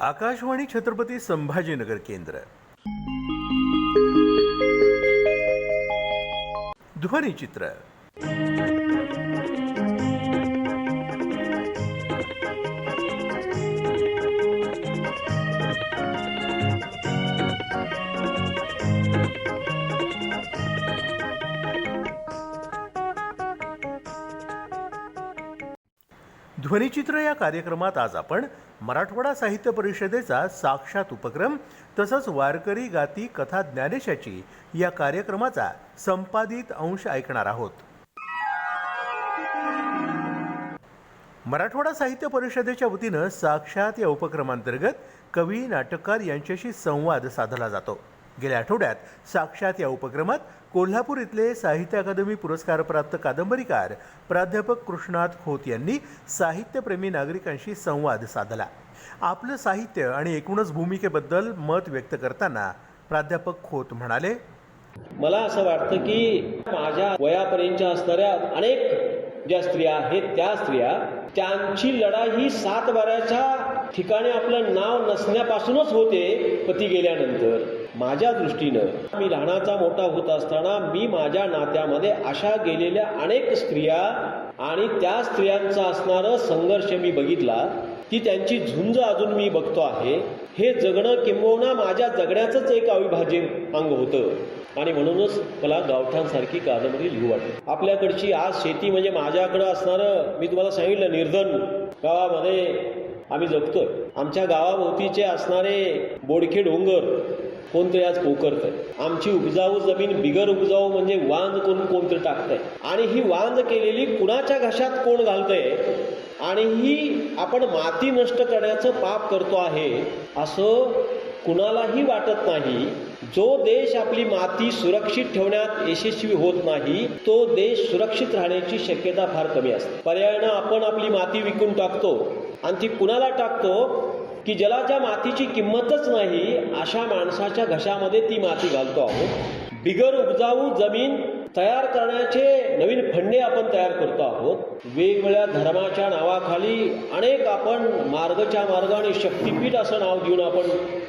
आकाशवाणी छत्रपती संभाजीनगर केंद्र. ध्वनिचित्र ध्वनिचित्र या कार्यक्रमात आज आपण मराठवाडा साहित्य परिषदेचा साक्षात उपक्रम तसंच वारकरी गाती कथा ज्ञानेशाची या कार्यक्रमाचा संपादित अंश ऐकणार आहोत. मराठवाडा साहित्य परिषदेच्या वतीनं साक्षात या उपक्रमांतर्गत कवी नाटककार यांच्याशी संवाद साधला जातो. गेल्या आठवड्यात साक्षात या उपक्रमात कोल्हापूर इथले साहित्य अकादमी पुरस्कारप्राप्त कादंबरीकार प्राध्यापक कृष्णाथ खोत यांनी साहित्यप्रेमी नागरिकांशी संवाद साधला. आपलं साहित्य आणि एकूणच भूमिकेबद्दल मत व्यक्त करताना प्राध्यापक खोत म्हणाले मला असं वाटतं की माझ्या वयापर्यंतच्या असणाऱ्या अनेक ज्या स्त्रिया आहेत त्या स्त्रिया त्यांची लढाई ही सात बाऱ्याच्या ठिकाणी आपलं नाव नसण्यापासूनच होते पती गेल्यानंतर. माझ्या दृष्टीनं मी लहानाचा मोठा होत असताना मी माझ्या नात्यामध्ये अशा गेलेल्या अनेक स्त्रिया आणि त्या स्त्रियांचा असणारं संघर्ष मी बघितला ती त्यांची झुंज अजून मी बघतो आहे. हे जगणं किंबहुना माझ्या जगण्याचंच एक अविभाज्य अंग होतं. आणि म्हणूनच मला गावठांसारखी कादंबरी लिहू वाटली आपल्याकडची आज शेती म्हणजे माझ्याकडं असणारं मी तुम्हाला सांगितलं निर्धन. गावामध्ये आम्ही जगतोय. आमच्या गावाभोवतीचे असणारे बोडखे डोंगर कोणतरी आज पोकरतंय? आमची उपजाऊ जमीन बिगर उपजाऊ म्हणजे वांज करून कोणतरी टाकतंय? आणि ही वांज केलेली कुणाच्या घशात कोण घालतंय? आणि ही आपण माती नष्ट करण्याचं पाप करतो आहे असं कुणालाही वाटत नाही. जो देश आपली माती सुरक्षित ठेवण्यात यशस्वी होत नाही तो देश सुरक्षित राहण्याची शक्यता फार कमी असते. पर्यायानं आपण आपली माती विकून टाकतो आणि ती कुणाला टाकतो? की ज्याला ज्या मातीची किंमतच नाही अशा माणसाच्या घशामध्ये ती माती घालतो आहोत. बिगर उपजाऊ जमीन तयार करण्याचे नवीन फंडे आपण तयार करतो आहोत. वेगवेगळ्या धर्माच्या नावाखाली अनेक आपण मार्गच्या मार्गाने शक्तीपीठ असं नाव देऊन आपण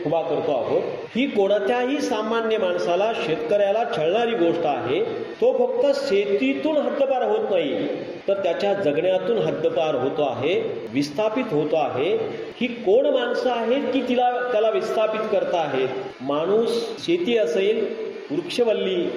उभा करतो आहोत. ही कोणत्याही सामान्य माणसाला शेतकऱ्याला छळणारी गोष्ट आहे. तो फक्त शेतीतून हद्दपार होत नाही तर त्याच्या जगण्यातून हद्दपार होतो आहे विस्थापित होतो आहे. ही कोण माणसं आहेत की तिला त्याला विस्थापित करता आहेत? माणूस शेती असेल वृक्षवल्ली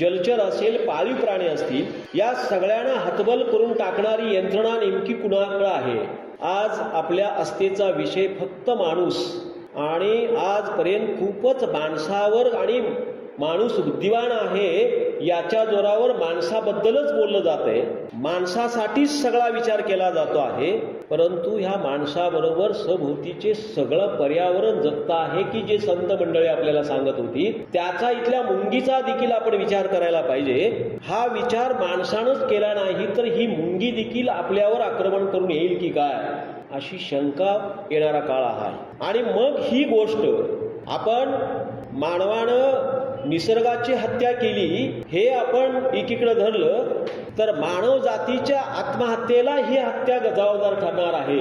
जलचर असेल पाळीव प्राणी असतील या सगळ्यांना हतबल करून टाकणारी यंत्रणा नेमकी कुणाकडे आहे? आज आपल्या अस्थेचा विषय फक्त माणूस. आणि आजपर्यंत खूपच माणसावर आणि माणूस बुद्धिवान आहे याच्या जोरावर माणसाबद्दलच बोललं जात आहे माणसासाठीच सगळा विचार केला जातो आहे परंतु ह्या माणसाबरोबर सभोवतीचे सगळं पर्यावरण जगत आहे की जे संत मंडळी आपल्याला सांगत होती त्याचा इथल्या मुंगीचा देखील आपण विचार करायला पाहिजे. हा विचार माणसानंच केला नाही तर ही मुंगी देखील आपल्यावर आक्रमण करून येईल की काय? अशी शंका येणारा काळ आहे. आणि मग ही गोष्ट आपण मानवानं निसर्गाची हत्या केली हे आपण एकीकडे धरलं तर मानव जातीच्या आत्महत्येला ही हत्या जबाबदार ठरणार आहे.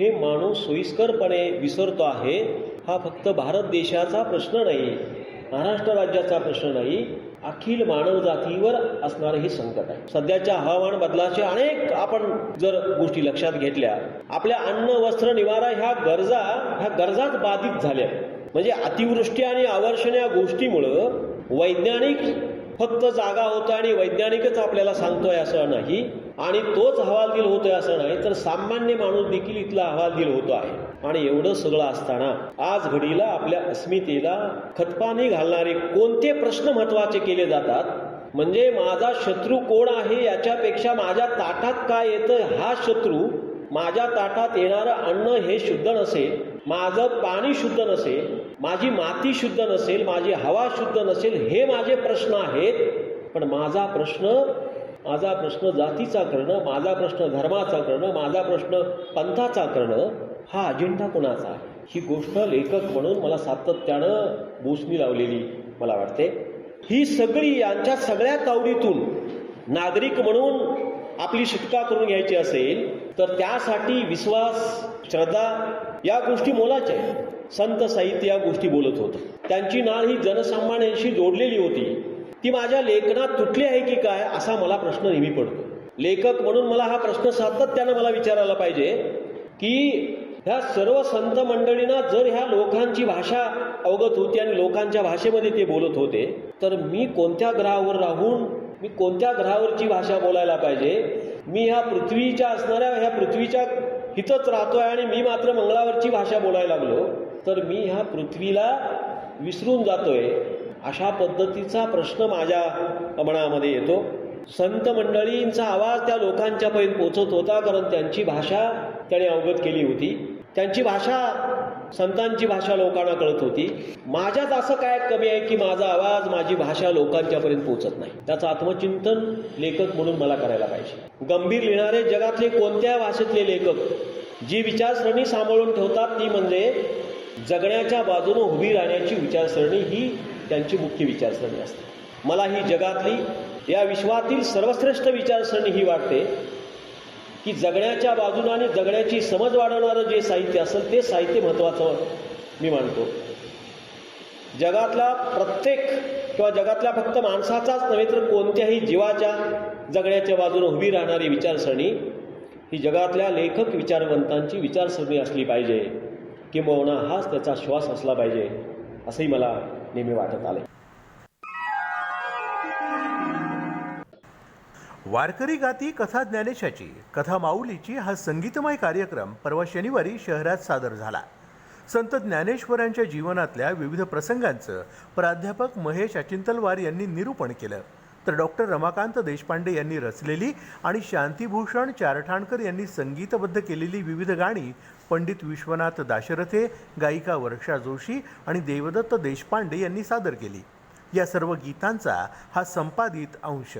हे माणूस सोयीस्करपणे विसरतो आहे हा फक्त भारत देशाचा प्रश्न नाही महाराष्ट्र राज्याचा प्रश्न नाही अखिल मानव जातीवर असणारं हे संकट आहे. सध्याच्या हवामान बदलाचे अनेक आपण जर गोष्टी लक्षात घेतल्या आपल्या अन्न वस्त्र निवारा ह्या गरजा ह्या गरजाच बाधित झाल्या. म्हणजे अतिवृष्टी आणि आवर्षण या गोष्टीमुळं वैज्ञानिक फक्त जागा होता आणि वैज्ञानिकच आपल्याला सांगतोय असं नाही. आणि तोच हवालदिल होतोय असं नाही तर सामान्य माणूस देखील इथला हवालदिल होतो आहे. आणि एवढं सगळं असताना आज घडीला आपल्या अस्मितेला खतपाणी घालणारे कोणते प्रश्न महत्त्वाचे केले जातात? म्हणजे माझा शत्रू कोण आहे याच्यापेक्षा माझ्या ताटात काय येतं हा शत्रू माझ्या ताटात येणारं अन्न हे शुद्ध नसेल माझं पाणी शुद्ध नसेल माझी माती शुद्ध नसेल माझी हवा शुद्ध नसेल हे माझे प्रश्न आहेत. पण माझा प्रश्न माझा प्रश्न जातीचा करणं माझा प्रश्न धर्माचा करणं माझा प्रश्न पंथाचा करणं हा अजेंडा कोणाचा आहे? ही गोष्ट लेखक म्हणून मला सातत्यानं बोसणी लावलेली मला वाटते. ही सगळी यांच्या सगळ्या तावडीतून नागरिक म्हणून आपली सुटका करून घ्यायची असेल तर त्यासाठी विश्वास श्रद्धा या गोष्टी मोलाच्या आहेत. संत साहित्य या गोष्टी बोलत होतं. त्यांची नाळ ही जनसामान्यांशी जोडलेली होती. ती माझ्या लेखनात तुटली आहे की काय असा मला प्रश्न नेहमी पडतो. लेखक म्हणून मला हा प्रश्न सातत्यानं मला विचारायला पाहिजे की ह्या सर्व संत मंडळींना जर ह्या लोकांची भाषा अवगत होती आणि लोकांच्या भाषेमध्ये ते बोलत होते तर मी कोणत्या ग्रहावर राहून मी कोणत्या ग्रहावरची भाषा बोलायला पाहिजे? मी ह्या पृथ्वीच्या असणाऱ्या ह्या पृथ्वीच्या हितच राहतोय आणि मी मात्र मंगळावरची भाषा बोलायला लागलो. तर मी ह्या पृथ्वीला विसरून जातोय अशा पद्धतीचा प्रश्न माझ्या मनामध्ये येतो. संत मंडळींचा आवाज त्या लोकांच्या पर्यंत पोचत होता कारण त्यांची भाषा त्याने अवगत केली होती. त्यांची भाषा संतांची भाषा लोकांना कळत होती. माझ्यात असं काय कमी आहे की माझा आवाज माझी भाषा लोकांच्यापर्यंत पोचत नाही. त्याचं आत्मचिंतन लेखक म्हणून मला करायला पाहिजे. गंभीर लिहिणारे जगातले कोणत्या भाषेतले लेखक जी विचारसरणी सांभाळून ठेवतात ती म्हणजे जगण्याच्या बाजूनं उभी राहण्याची विचारसरणी ही त्यांची मुख्य विचारसरणी असते. मला ही जगातली या विश्वातील सर्वश्रेष्ठ विचारसरणी ही वाटते की जगण्याच्या बाजूनं आणि जगण्याची समज वाढवणारं जे साहित्य असेल ते साहित्य महत्त्वाचं मी मानतो. जगातला प्रत्येक किंवा जगातल्या फक्त माणसाचाच नव्हे तर कोणत्याही जीवाच्या जगण्याच्या बाजूनं उभी राहणारी विचारसरणी ही जगातल्या लेखक विचारवंतांची विचारसरणी असली पाहिजे. किंबहुना हाच त्याचा श्वास असला पाहिजे असंही मला नेहमी वाटत आले वारकरी गाती कथा ज्ञानेशाची कथा माऊलीची हा संगीतमय कार्यक्रम परवा शनिवारी शहरात सादर झाला. संत ज्ञानेश्वरांच्या जीवनातल्या विविध प्रसंगांचं प्राध्यापक महेश अचिंतलवार यांनी निरूपण केलं. तर डॉक्टर रमाकांत देशपांडे यांनी रचलेली आणि शांतीभूषण चारठाणकर यांनी संगीतबद्ध केलेली विविध गाणी पंडित विश्वनाथ दाशरथे गायिका वर्षा जोशी आणि देवदत्त देशपांडे यांनी सादर केली. या सर्व गीतांचा हा संपादित अंश.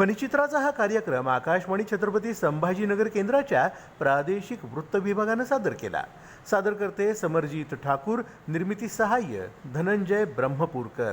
ध्वनिचित्राचा हा कार्यक्रम आकाशवाणी छत्रपती संभाजीनगर केंद्राच्या प्रादेशिक वृत्त विभागानं सादर केला. सादर करते ठाकूर निर्मिती सहाय्य धनंजय ब्रह्मपूरकर.